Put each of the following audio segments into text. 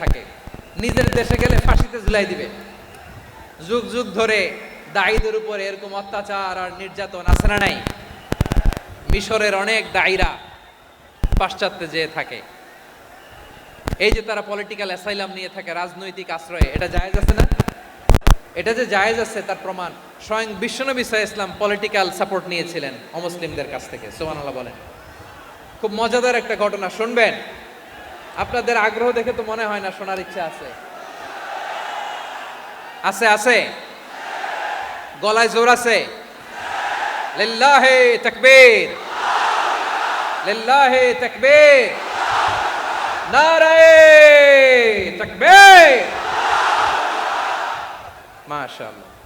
থাকে। নিজের দেশে গেলে ফাঁসিতে ঝুলাই দিবে। যুগ যুগ ধরে দায়ীদের উপর এরকম অত্যাচার আর নির্যাতন আছে না নাই? মিশরের অনেক দায়ীরা পাশ্চাত্যে যেয়ে থাকে। এই যে তারা পলিটিক্যাল অ্যাসাইলাম নিয়ে থাকে, রাজনৈতিক আশ্রয়ে, এটা জায়েজ আছে না? এটা যে জায়েজ আছে, তার প্রমাণ স্বয়ং বিশ্বনবী সাহা ইসলাম পলিটিক্যাল সাপোর্ট নিয়েছিলেন অমুসলিমদের কাছ থেকে। সোমান আল্লাহ বলেন। খুব মজাদার একটা ঘটনা, শুনবেন? আপনাদের আগ্রহ দেখে তো মনে হয় না, শোনার ইচ্ছা আছে। আছে আছে। গলায় জোর আছে। লিল্লাহে তাকবীর। লিল্লাহে তাকবীর। নারায়ে তাকবীর। মাশাআল্লাহ।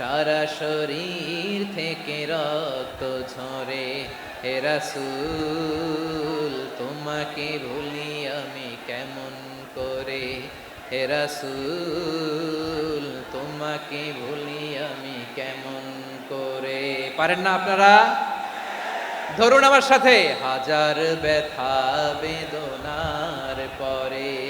সারা শরীর থেকে রক্ত ঝরে। হে রাসূল, তোমাকে ভুলি আমি কেমন করে? হে রাসূল, তোমাকে ভুলি আমি কেমন করে? পারেন না আপনারা? ধরুন আমার সাথে। হাজার ব্যথা বেদনার পরে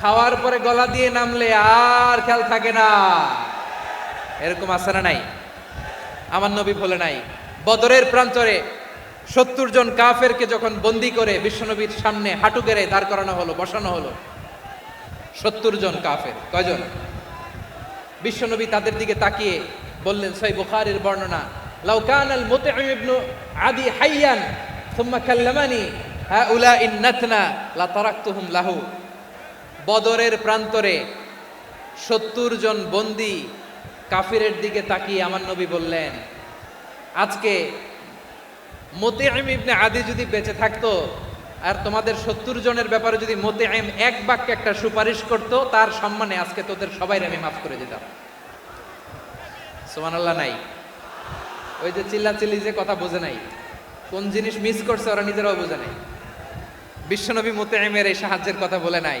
খাওয়ার পরে গলা দিয়ে নামলে আর খেয়াল থাকে না। এরকম না নাই? আমার নবী ভুলে নাই, বদরের প্রান্তরে সত্তর জন কাফেরকে যখন বন্দি করে বিশ্বনবীর সামনে হাঁটু গেড়ে দাঁড় করানো হলো, বসানো হলো, সত্তর জন কাফের, কয়জন? বিশ্বনবী তাদের দিকে তাকিয়ে বললেন, সই বুখারের বর্ণনা লাউকান আল মুতঈম ইবনু আদি হাইয়ান থুম্মা কাল্লামানি হাউলা ইন নাতনা, লা তারাকতুহুম লাহু। বদরের প্রান্তরে সত্তর জন বন্দি কাফিরের দিকে তাকিয়ে আমার নবী বললেন, আজকে মতিআম ইবনে আদি যদি বেঁচে থাকতো আর তোমাদের সত্তর জনের ব্যাপারে যদি মতে আইম এক বাক্যে একটা সুপারিশ করতো, তার সম্মানে আজকে তোদের সবাই আমি মাফ করে দিতাম। সোমান আল্লাহ নাই। ওই যে চিল্লা চিল্লি যে কথা বোঝে নাই, কোন জিনিস মিস করছে ওরা নিজেরাও বোঝে নাই। বিশ্বনবী মতে আইমের এই সাহায্যের কথা বলে নাই।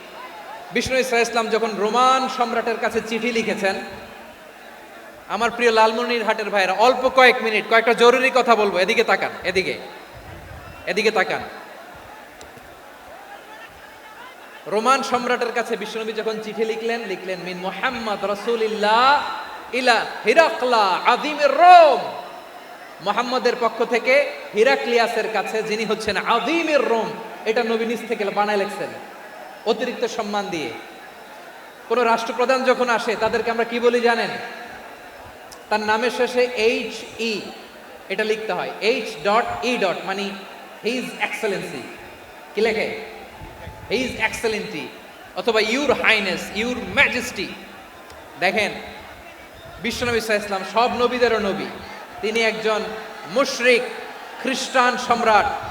বিষ্ণু ইসরা ইসলাম যখন রোমান সম্রাটের কাছে চিঠি লিখেছেন, আমার প্রিয় লালমনির হাটের ভাইরা অল্প কয়েক মিনিট, কয়েকটা জরুরি কথা বলব, এদিকে তাকান, এদিকে এদিকে তাকান। রোমান সম্রাটের কাছে বিশ্বনবী যখন চিঠি লিখলেন লিখলেন, মিন মোহাম্মদ রসুলিল্লাহ ইলা হিরাকলা আদিমের রোম। মোহাম্মদের পক্ষ থেকে হিরাক্লিয়াসের কাছে যিনি হচ্ছেন আদিমের রোম, এটা নবী থেকে বানায় লিখছেন। অতিরিক্ত সম্মান দিয়ে। কোন রাষ্ট্রপ্রধান যখন আসে, তাদেরকে আমরা কি বলি জানেন? তার নামের শেষে এইচ ই এটা লিখতে হয়। এইচ ডট ই ডট মানে হিজ এক্সেলেন্সি কি লেখে? হিজ এক্সেলেন্সি অথবা ইউর হাইনেস ইউর ম্যাজেস্টি দেখেন, বিশ্বনবী ইসলাম সব নবীদেরও নবী। তিনি একজন মুশরিক, খ্রিস্টান সম্রাট।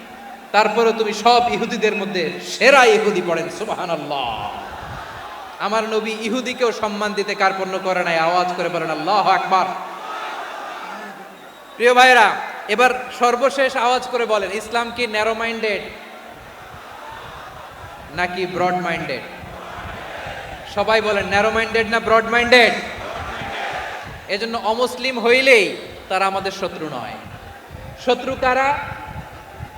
তারপরে তুমি সব ইহুদিদের মধ্যে সেরা ইহুদি পড়েন, সুবহানাল্লাহ। আমার নবী ইহুদিকেও সম্মান দিতে কার্পণ্য করে নাই, আওয়াজ করে বলেন, আল্লাহ আকবার। প্রিয় ভাইরা এবার সর্বশেষ আওয়াজ করে বলেন, ইসলাম কি ন্যারো মাইন্ডেড নাকি ব্রড মাইন্ডেড সবাই বলেন ন্যারো মাইন্ডেড না ব্রড মাইন্ডেড এজন্য অমুসলিম হইলেই তারা আমাদের শত্রু নয়। শত্রু কারা?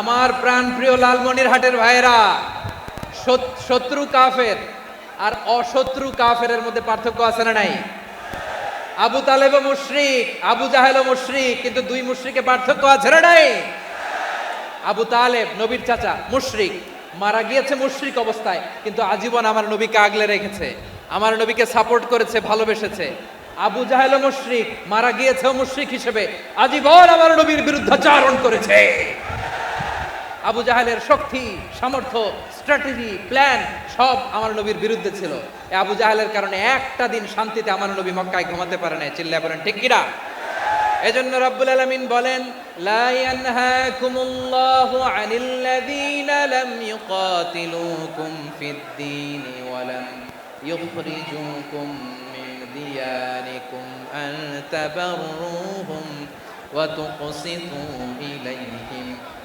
আমার প্রাণ প্রিয় লালমনির হাটের ভাইয়েরা শত্রু কাফের আর অশত্রু কাফেরের মধ্যে পার্থক্য আছে না নাই? আবু তালেব মুশরিক, আবু জাহেল মুশরিক, কিন্তু দুই মুশরিকে পার্থক্য আছে না নাই? আবু তালেব, নবীর চাচা, মুশরিক। মারা গিয়েছে মুশরিক অবস্থায়, কিন্তু আজীবন আমার নবীকে আগলে রেখেছে। আমার নবীকে সাপোর্ট করেছে, ভালোবেসেছে। আবু জাহেল মুশরিক, মারা গিয়েছে মুশরিক হিসেবে আজীবন আমার নবীর বিরুদ্ধাচারণ করেছে। আবু জাহেলের শক্তি, সামর্থ্য স্ট্র্যাটেজি প্ল্যান সব আমার নবীর বিরুদ্ধে ছিল। আবু জাহেলের কারণে একটা দিন শান্তিতে আমার নবী মক্কায় ঘুমাতে পারে না চিল্লা বলেন, ঠিক কিনা? এজন্য রব্বুল আলামিন বলেন, লা ইয়ানহাকুমুল্লাহু আনিল্লাযীনা লাম ইউকাতিলুকুম ফিদ-দীন ওয়া লাম ইউখরিজুকুম মিন দিয়ারিকুম আন তাবাররুহুম ওয়া তুকসিতু ইলাইহিম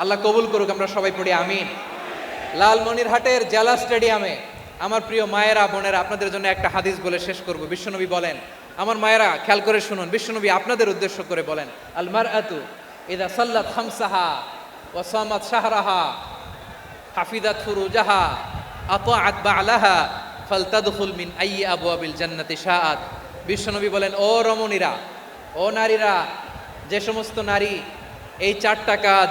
আল্লাহ কবুল করুক, আমরা সবাই পড়ি, আমিন। লালমনিরহাটের জেলা স্টেডিয়ামে আমার প্রিয় মায়েরা, বোনেরা, আপনাদের জন্য একটা হাদিস বলে শেষ করব। বিশ্বনবী বলেন, আমার মায়েরা, খেয়াল করে শুনুন, বিশ্বনবী আপনাদের উদ্দেশ্য করে বলেন আলমার আতু ইদা সাল্লাত হামসাহা ওয়াসামাত শাহরাহা হাফিদাত ফুরুজাহা আতাআত বালাহা ফালতাদখুল মিন আইয়ি আবওয়াবিল জান্নাতি শাআত। বিশ্বনবী বলেন, ও রমণীরা, ও নারীরা, যে সমস্ত নারী এই চারটা কাজ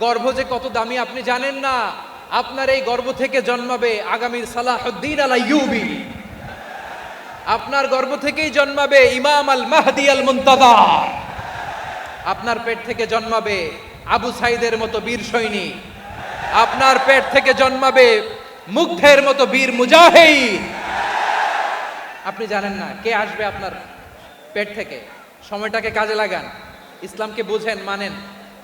গর্ভ যে কত দামি আপনি জানেন না? আপনার এই গর্ভ থেকে জন্মাবে আগামীর সালাহুদ্দিন আল ইউবি আপনার গর্ভ থেকেই জন্মাবে ইমাম আল মাহদি আল মুন্তাদার আপনার পেট থেকে জন্মাবে আবু সাইদের মতো বীর সৈনিক আপনার পেট থেকে জন্মাবে মুগ্ধের মতো বীর মুজাহিদ। আপনি জানেন না কে আসবে আপনার পেট থেকে? সময়টাকে কাজে লাগান। ইসলামকে বুঝেন, মানেন।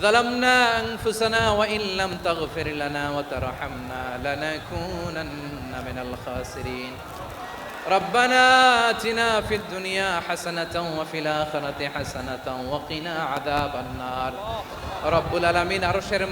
ظلمنا أنفسنا وإن لم تغفر لنا وترحمنا لنكونن من الخاسرين. ربنا آتنا في الدنيا حسنة وفي الآخرة حسنة وقنا عذاب النار. رب العالمين أرشر